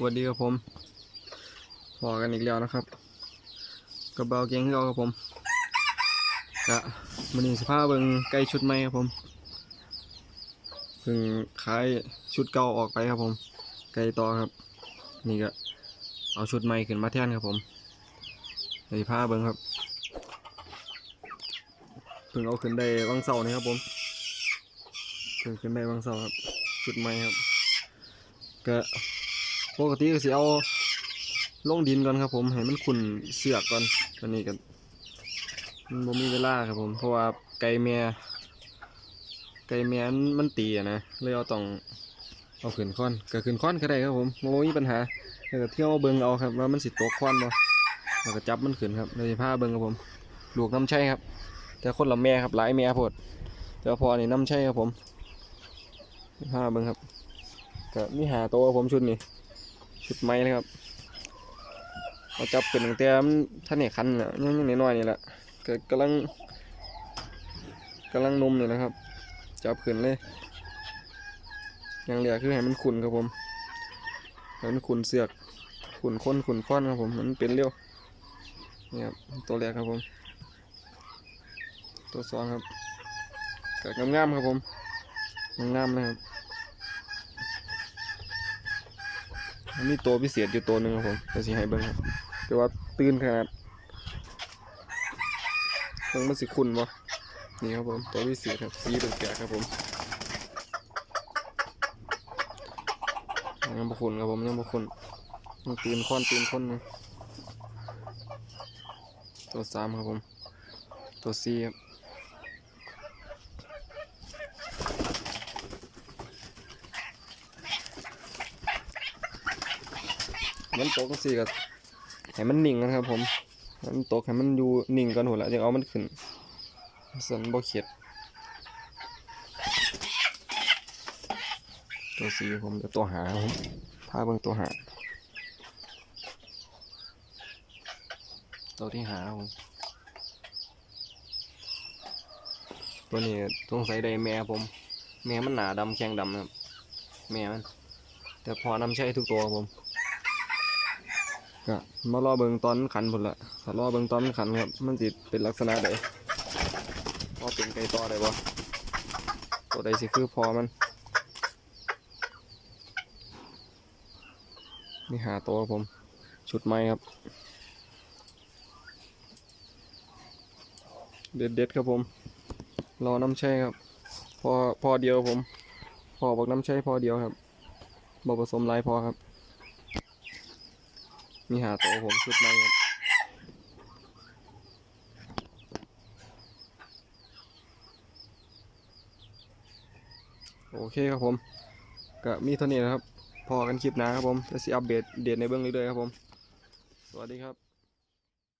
สวัสดีครับผมพอกันอีกแล้วนะครับกระเบาเก่งเราครับผมกะมันนี้สภาพเบิ่งใกล้ชุดใหม่ครับผมเพิ่งขายชุดเก่าออกไปครับผมไกลต่อครับ นี่ก็เอาชุดใหม่ขึ้นมาแทนครับผมในผ้าเบิ่งครับเพิ่งเอาขึ้นได้วังเสานี่ครับผมเพิ่งขึ้นได้วังเสาครับชุดใหม่ครับก็ ปกติก็สิเอาลงดินก่อนครับผมให้มันขุ่นเสือกก่อนตอนนี้กันมันบ่มีเวลาครับผมเพราะว่าไก่แม่ไก่แม่มันมันตีอะนะเลยเอาต้องเอาขึ้นค้อนก็ขึ้นค้อนก็ได้ครับผมบ่มีปัญหาแล้วก็เที่ยวเบิ่งเอาครับว่ามันสิตกค้อนบ่แล้วก็จับมันขึ้นครับเลยพาเบิ่งครับผมลูกน้ำใช่ครับ แต่คนละแม่ครับหลายแม่โพดแต่พอนี่น้ำใช่ครับผมพาเบิ่งครับก็มีหาตัวครับผมชุดนี้ ชุดไม้เลยครับเราจับเป็นตั้งแต่มันท่านเนี่ยคันแหละยังยังน้อยๆนี่แหละก็กำลังกำลังนมนี่แหละครับ จับขึ้นเลย อย่างเหลือคือให้มันขุนครับผมให้มันขุนเสือกขุนค้นขุนค้อนครับผมมันเป็นเร็วนี่ครับตัวแรกครับผม ตัวสองครับก็งามๆครับผมงามๆเลยครับ มันมีตัวพิเศษอยู่ตัวหนึ่งครับผมจะสิให้เบิ่งครับแต่ว่าตื่นขนาดเบิ่งมันสิคุณบ่นี่ครับผมตัวพิเศษครับสีเป็นแกะครับผมยังบ่คุณครับผมยังบ่คุณยังตื่นค้อนตื่นคนตัวสามครับผม ตัวสี่ครับ มันตกสี่ก็ให้มันนิ่งกันครับ ผมมันตกให้มันอยู่นิ่งกันหัวละจึงเอามันขึ้นสันบ่เข็ดตัวสี่ผมจะตัวหาผมพาเบิ่งตัวหา ตัวที่หาผมตัวนี้สงสัยได้แม่ผม แม่มันหนาดำแข็งดำนะครับ แม่มัน แต่พอนำใช้ทุกตัวผม ก็มารอเบิงตอนขันพุ่นละถ้ารอเบิงตอนขันครับ มันสิเป็นลักษณะใดพอเป็นไก่ต่อได้บ่ตัวใดสิคือพอมัน นี่หาตัวครับผม ชุดไม้ครับ เด็ดเด็ดครับผม รอน้ำแช่ครับ พอพอเดียวผม พอบอกน้ำแช่พอเดียวครับบอกผสมลายพอครับ มีหาตัวผมชุดไม้ครับโอเคครับผมก็มีเท่านี้นะครับ พอกันคลิปหนะครับผมจะสิอัปเดตเดตในเบื้องเรื่อยๆครับผม สวัสดีครับ